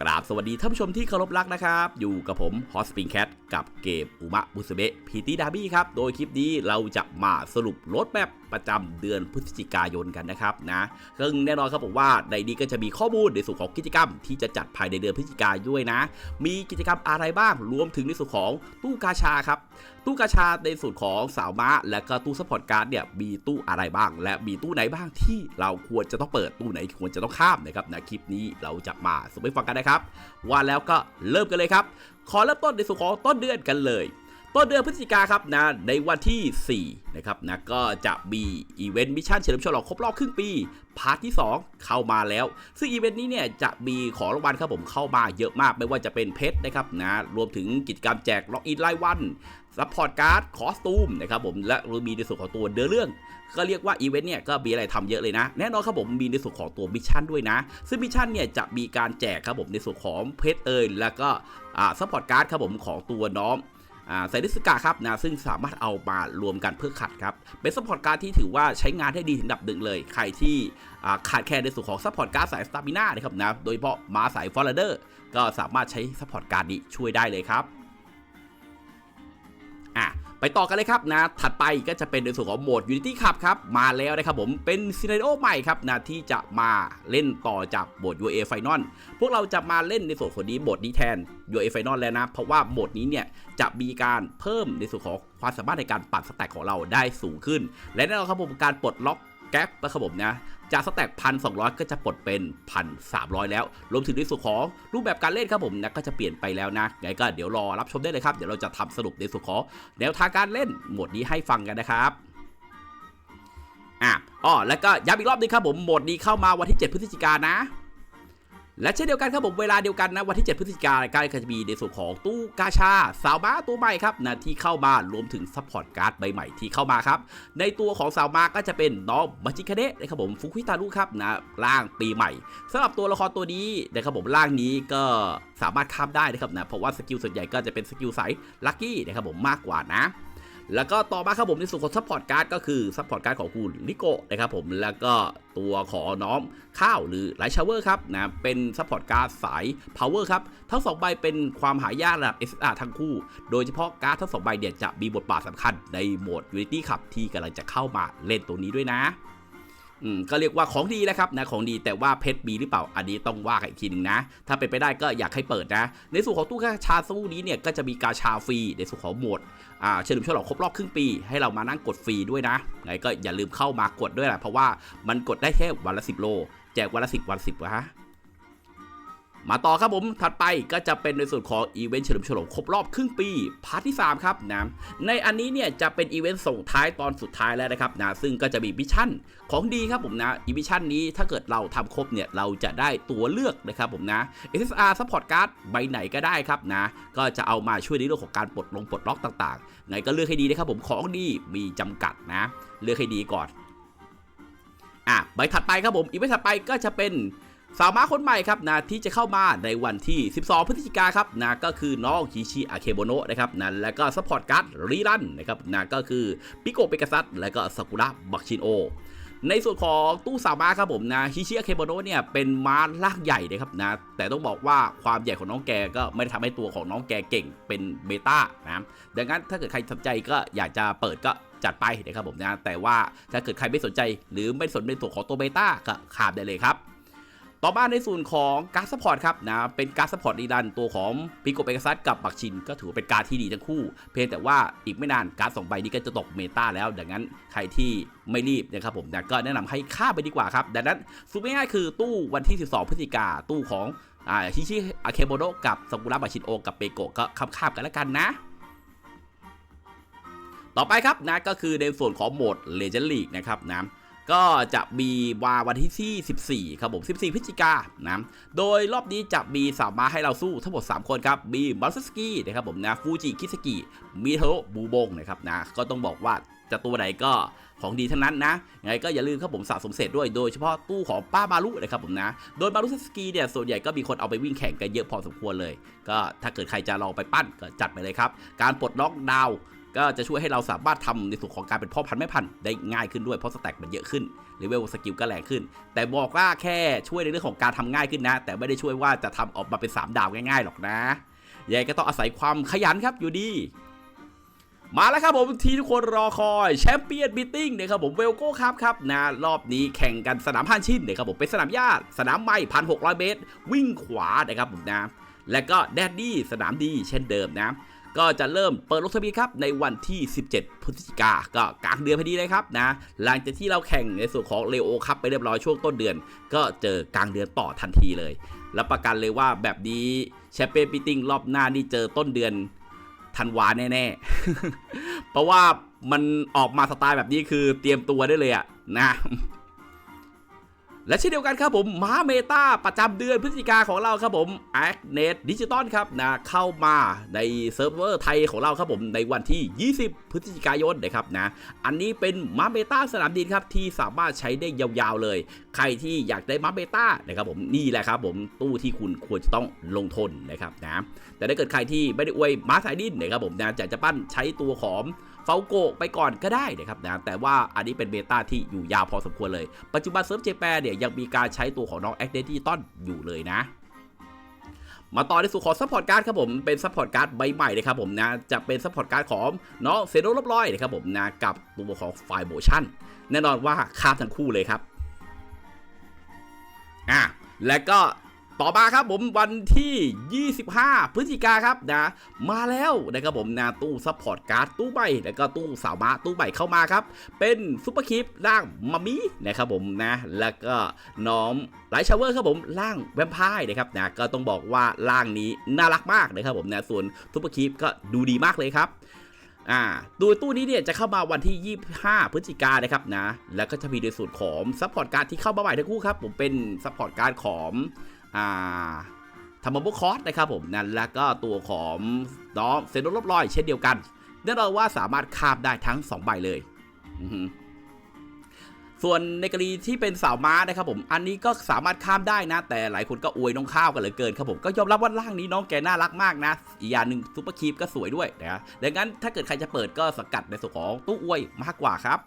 กราบสวัสดีท่านผู้ชมที่เคารพรักนะครับ อยู่กับผมฮอสปิงแคทกับเกมอุมะบุสเบะพีตีดาบี้ครับ โดยคลิปนี้เราจะมาสรุปรถแมพประจำเดือนพฤศจิกายนกันนะครับนะซึ่งแน่นอนครับผมว่าในนี้ก็จะมีข้อมูลในส่วนของกิจกรรม ที่จะจัดภายในเดือนพฤศจิกายนด้วยนะ มีกิจกรรมอะไรบ้างรวมถึงในส่วนของตู้กาชาครับ ตู้กาชาในส่วนของสาวม้า และก็ตู้ซัพพอร์ตการ์ดเนี่ยมีตู้อะไรบ้าง และมีตู้ไหนบ้างที่เราควรจะต้องเปิดตู้ไหนควรจะต้องข้ามนะครับนะคลิปนี้เราจะมาสรุปให้ฟังกันนะครับว่าแล้วก็เริ่มกันเลยครับ ขอเริ่มต้นในส่วนของต้นเดือนกันเลย ต้นเดือนพฤศจิกาครับนะในวันที่ 4 นะครับนะก็จะมีอีเวนต์มิชชั่นเฉลิมฉลองครบรอบครึ่งปี พาร์ทที่ 2 เข้ามาแล้ว ซึ่งอีเวนต์นี้เนี่ยจะมีของรางวัลครับผมเข้ามาเยอะมาก ไม่ว่าจะเป็นเพชรนะครับนะรวมถึงกิจกรรมแจกล็อกอินรายวันซัพพอร์ตการ์ดคอสตูมนะครับผมและมีในส่วนของตัวเดือเรื่อง ก็เรียกว่าอีเวนต์เนี่ยก็มีอะไรทำเยอะเลยนะ แน่นอนครับผมมีในส่วนของตัวมิชชั่นด้วยนะ ซึ่งมิชชั่นเนี่ยจะมีการแจกครับผมในส่วนของเพชรเอยแล้วก็อ่าซัพพอร์ตการ์ดครับผมของตัวน้อง ไซริสกาครับนะซึ่งสามารถเอามารวมกันเพื่อขัดครับ เป็นซัพพอร์ตการ์ดที่ถือว่าใช้งานได้ดีถึงดับหนึ่งเลย ใครที่ขาดแคลนในส่วนของซัพพอร์ตการ์ดสายสตามิน่านะครับนะโดยเฉพาะมาสายฟอร์เดอร์ก็สามารถใช้ซัพพอร์ตการ์ดนี้ช่วยได้เลยครับ ไปต่อกันเลยครับนะถัดไปก็จะเป็นในส่วนของโหมด Unity Cup ครับมาแล้วนะครับผมเป็นซีนารโอใหม่ครับนะที่จะมาเล่นต่อจากโหมด UA Final พวกเราจะมาเล่นในส่วนของนี้โหมดนี้แทน UA Final แล้วนะ เพราะว่าโหมดนี้เนี่ยจะมีการเพิ่มในส่วนของความสามารถในการปัดสแต็กของเราได้สูงขึ้น และแน่นอนครับผมการปลดล็อก แก๊ปนะครับผมนะจากสแต็กพันสองก็จะปลดเป็นพันสามแล้ว รวมถึงในส่วนของรูปแบบการเล่นครับผมนะก็จะเปลี่ยนไปแล้วนะไงก็เดี๋ยวรอรับชมได้เลยครับ เดี๋ยวเราจะทำสรุปในส่วนของแนวทางการเล่นหมดนี้ให้ฟังกันนะครับอะอ๋อแล้วก็ย้ำอีกรอบนึงครับผมหมดนี้เข้ามาวันที่ 7 พฤศจิกายนนะ และเช่นเดียวกันครับผมเวลาเดียวกันนะวันที่ 7 พฤศจิกายนก็จะมีในส่วนของตู้กาชา สาวม้าตัวใหม่ครับนะที่เข้ามารวมถึงซัพพอร์ตการ์ดใบใหม่ที่เข้ามาครับ ในตัวของสาวม้าก็จะเป็นน้องมาจิคาเนะนะครับผมฟุคุตารุครับนะร่างปีใหม่สำหรับตัวละครตัวนี้นะครับผมร่างนี้ก็สามารถข้ามได้นะครับนะเพราะว่าสกิลส่วนใหญ่ก็จะเป็นสกิลสายลัคกี้นะครับผมมากกว่านะ แล้วก็ต่อมาครับผมในส่วนของซัพพอร์ตการ์ดก็คือซัพพอร์ตการ์ดของคุณลิโกนะครับผมแล้วก็ตัวของน้องข้าวหรือไลท์ชาวเวอร์ครับนะเป็นซัพพอร์ตการ์ดสายเพาเวอร์ครับทั้งสองใบเป็นความหายากระดับ SR ทั้งคู่ โดยเฉพาะการ์ดทั้งสองใบเนี่ยจะมีบทบาทสำคัญในโหมด Unity ขับที่กำลังจะเข้ามาเล่นตัวนี้ด้วยนะ อืมก็เรียกว่าของดีนะครับนะของดีแต่ว่าเพชรมีหรือเปล่าอันนี้ต้องว่ากันอีกทีหนึงนะ ถ้าเป็นไปได้ก็อยากให้เปิดนะ ในส่วนของตู้กาชาสู้นี้เนี่ยก็จะมีกาชาฟรีในส่วนของหมดอ่าเฉลิมฉลองครบรอบครึ่งปี ให้เรามานั่งกดฟรีด้วยนะไงก็อย่าลืมเข้ามากดด้วยแหละเพราะว่ามันกดได้แค่วันละ 10 โล แจกวันละ 10 วัน 10นะฮะ มาต่อครับผมถัดไปก็จะเป็นในส่วนของอีเวนต์เฉลิมฉลองครบรอบครึ่งปีพาร์ทที่ 3 ครับนะในอันนี้เนี่ยจะเป็นอีเวนต์ส่งท้ายตอนสุดท้ายแล้วนะครับนะซึ่งก็จะมีมิชชั่นของดีครับผมนะอีมิชชั่นนี้ถ้าเกิดเราทำครบเนี่ยเราจะได้ตัวเลือกนะครับผมนะ SSR Support Card ใบไหนก็ได้ครับนะ ก็จะเอามาช่วยในเรื่องของการปลดลงปลดล็อกต่างๆ ไงก็เลือกให้ดีนะครับผมของดีมีจำกัดนะ เลือกให้ดีก่อนอะใบถัดไปครับผมอีเวนต์ถัดไปก็จะเป็น สาวม้าคนใหม่ครับนะที่จะเข้ามาในวันที่ 12 พฤศจิกาครับนะก็คือน้องฮิชิอาเคโบโนะนะครับนะแล้วก็ซัพพอร์ตการ์ดรีรันนะครับนะก็คือปิโกเปกัสัตและก็ซากุระบักชินโอในส่วนของตู้สาวม้าครับผมนะฮิชิอาเคโบโนะเนี่ยเป็นม้าลากใหญ่นะครับนะแต่ต้องบอกว่าความใหญ่ของน้องแกก็ไม่ได้ทำให้ตัวของน้องแกเก่งเป็นเบต้านะดังนั้นถ้าเกิดใครสนใจก็อยากจะเปิดก็จัดไปนะครับผมนะแต่ว่าถ้าเกิดใครไม่สนใจ หรือไม่สนในส่วนของตัวเบต้าก็ขามได้เลยครับ ต่อมาในส่วนของการ์ดซัพพอร์ตครับนะเป็นการ์ดซัพพอร์ตดีดันตัวของพิโกเปกัซัสกับบักชินก็ถือเป็นการดที่ดีทั้งคู่ เพียงแต่ว่าอีกไม่นานการ์ดสองใบนี้ก็จะตกเมตาแล้ว ดังนั้นใครที่ไม่รีบนะครับผมนะก็แนะนำให้ข้ามไปดีกว่าครับ ดังนั้นสุดง่ายๆคือตู้วันที่ 12 พฤศจิกาตู้ของชิชิอาเคโบโดกับซากุระบักชินโอกับเปโกะก็ข้ามๆกันแล้วกันนะต่อไปครับนะก็คือในส่วนของโหมด Legend League นะครับนะ ก็จะมีวาวันที่14 ครับผม 14 พฤศจิกายนะ โดยรอบนี้จะมีสาวมาให้เราสู้ทั้งหมด 3 คนครับ มีมัลสสกี้นะครับผมนะฟูจิคิสกิมิโทะบูบงนะครับนะ ก็ต้องบอกว่าจะตัวไหนก็ของดีทั้งนั้นนะยังไงก็อย่าลืมครับผมสะสมเศษด้วย โดยเฉพาะตู้ของป้ามารุนะครับผมนะ โดยมารุสกีเนี่ยส่วนใหญ่ก็มีคนเอาไปวิ่งแข่งกันเยอะพอสมควรเลย ก็ถ้าเกิดใครจะลองไปปั้นก็จัดไปเลยครับ การปลดล็อกดาว ก็จะช่วยให้เราสามารถทำในส่วนของการเป็นพ่อพันธุ์แม่พันธุ์ได้ง่ายขึ้นด้วยเพราะสแต็กมันเยอะขึ้นเลเวลสกิลก็แรงขึ้น แต่บอกว่าแค่ช่วยในเรื่องของการทำง่ายขึ้นนะ แต่ไม่ได้ช่วยว่าจะทำออกมาเป็น 3 ดาวง่ายๆหรอกนะยังไงก็ต้องอาศัยความขยันครับอยู่ดี มาแล้วครับผมที่ทุกคนรอคอยแชมเปี้ยนบีติ้งนะครับผมเวลโก้ครับครับนะรอบนี้แข่งกันสนามพันชินนะครับผมเป็นสนามหญ้าสนามไม้พันหกร้อยเมตร วิ่งขวานะครับผมนะและก็แดดดี้สนามดีเช่นเดิมนะ ก็จะเริ่มเปิดลงทะเบียนครับในวันที่ 17 พฤศจิกาก็กลางเดือนพอดีเลยครับนะหลังจากที่เราแข่งในส่วนของเลโอคัพไปเรียบร้อยช่วงต้นเดือน ก็เจอกลางเดือนต่อทันทีเลยรับประกันเลยว่าแบบนี้แชมเปี้ยนปีติ้งรอบหน้านี่เจอต้นเดือนธันวาแน่ๆ เพราะว่ามันออกมาสไตล์แบบนี้คือเตรียมตัวได้เลยอะนะ และเช่นเดียวกันครับผมม้าเมตาประจำเดือนพฤศจิกาของเราครับผม a c n e t Digital ครับนะเข้ามาในเซิร์ฟเวอร์ไทยของเราครับผมในวันที่ 20 พฤศจิกายนนะครับนะอันนี้เป็นม้าเมตาสนามดินครับที่สามารถใช้ได้ยาวๆเลย ใครที่อยากได้ม้าเมตานะครับผมนี่แหละครับผมตู้ที่คุณควรจะต้องลงทุนนะครับนะแต่ถ้าเกิดใครที่ไม่ได้อวยม้าสายดินนะครับผมนะอยากจะปั้นใช้ตัวของ เฟลโกไปก่อนก็ได้นะครับนะแต่ว่าอันนี้เป็นเบต้าที่อยู่ยาวพอสมควรเลย ปัจจุบันเซิร์ฟเจแปนเนี่ยยังมีการใช้ตัวของน้องแอคเดนตี้ต้นอยู่เลยนะมาต่อในส่วนของซัพพอร์ตการ์ดครับผมเป็นซัพพอร์ตการ์ดใบใหม่เลยครับผมนะจะเป็นซัพพอร์ตการ์ดของน้องเซโนรบร้อยนะครับผมนะกับตัวของไฟโมชั่นแน่นอนว่าข้ามทั้งคู่เลยครับอะและก็ ต่อมาครับผมวันที่ 25 พฤศจิกาครับนะมาแล้วนะครับผมนะตู้ซัพพอร์ตการ์ดตู้ใบแล้วก็ตู้สาวมาตู้ใบเข้ามาครับ เป็นซุปเปอร์คลิปร่างมัมมี่นะครับผมนะแล้วก็น้องไลท์ชาวเวอร์ครับผมร่างแวมไพร์นะครับนะก็ต้องบอกว่าร่างนี้น่ารักมากนะครับผมนะส่วนซุปเปอร์คลิปก็ดูดีมากเลยครับอ่าตัวตู้นี้เนี่ยจะเข้ามาวันที่ 25 พฤศจิกายนนะครับนะ แล้วก็จะมีในส่วนของซัพพอร์ตการ์ดที่เข้ามาใหม่ทั้งคู่ครับ ผมเป็นซัพพอร์ตการ์ดของ อ่าทำมบุคอสนะครับผมนั่นแล้วก็ตัวของน้องเซนโดลบลอยเช่นเดียวกันแน่นอนว่าสามารถคาบได้ทั้ง 2 ใบเลย ส่วนในกรณีที่เป็นสาวม้านะครับผม อันนี้ก็สามารถข้ามได้นะ แต่หลายคนก็อวยน้องข้าวกันเหลือเกินครับผม ก็ยอมรับว่าร่างนี้น้องแกน่ารักมากนะ อีกอย่างหนึ่งซุปเปอร์คีปก็สวยด้วยนะดังนั้นถ้าเกิดใครจะเปิดก็สกัดในส่วนของตู้อวยมากกว่าครับ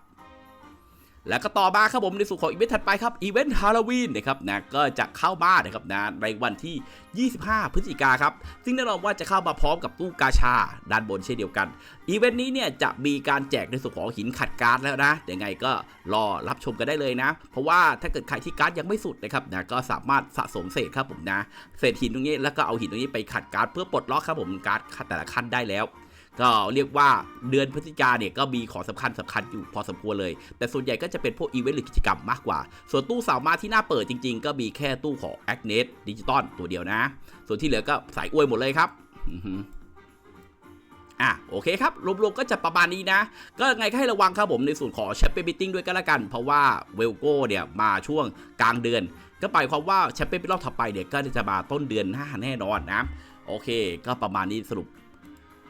แล้วก็ต่อมาครับผมในส่วนของอีเวนต์ถัดไปครับอีเวนต์ฮาโลวีนนะครับนะก็จะเข้ามานะครับนะในวันที่ 25 พฤศจิกาครับซึ่งแน่นอนว่าจะเข้ามาพร้อมกับตู้กาชาด้านบนเช่นเดียวกันอีเวนต์นี้เนี่ยจะมีการแจกในส่วนของหินขัดการ์ดแล้วนะยังไงก็รอรับชมกันได้เลยนะ เพราะว่าถ้าเกิดใครที่การ์ดยังไม่สุดนะครับนะก็สามารถสะสมเศษครับผมนะเศษหินตรงนี้แล้วก็เอาหินตรงนี้ไปขัดการ์ดเพื่อปลดล็อกครับผมการ์ดแต่ละขั้นได้แล้ว ก็เรียกว่าเดือนพฤศจิกาเนี่ยก็มีของสำคัญสำคัญอยู่พอสมควรเลย แต่ส่วนใหญ่ก็จะเป็นพวกอีเวนต์หรือกิจกรรมมากกว่า ส่วนตู้สาวมาที่น่าเปิดจริง ๆ ก็มีแค่ตู้ของ a c n e t Digital ตัวเดียวนะ ส่วนที่เหลือก็สายอวยหมดเลยครับอะโอเคครับ รวมๆก็จะประมาณนี้นะ ก็ไงก็ให้ระวังครับผมในส่วนของแชมเปี้ยนบิตติ้งด้วยกันละกัน เพราะว่าเวลโก้เนี่ยมาช่วงกลางเดือน ก็หมายความว่าแชมเปี้ยนรอบถัดไปเนี่ยก็จะมาต้นเดือนหน้าแน่นอนนะ โอเค ก็ประมาณนี้สรุป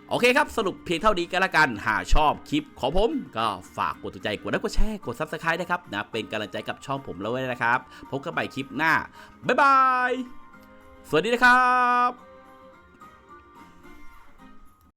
โอเคครับ สรุปเพียงเท่านี้ก็แล้วกัน หากชอบคลิปของผม ก็ฝากกดถูกใจ กดไลค์กดแชร์ กด Subscribe นะครับนะเป็นกำลังใจกับช่องผมแล้วด้วยนะครับ พบกันใหม่คลิปหน้า บ๊ายบาย สวัสดีนะครับ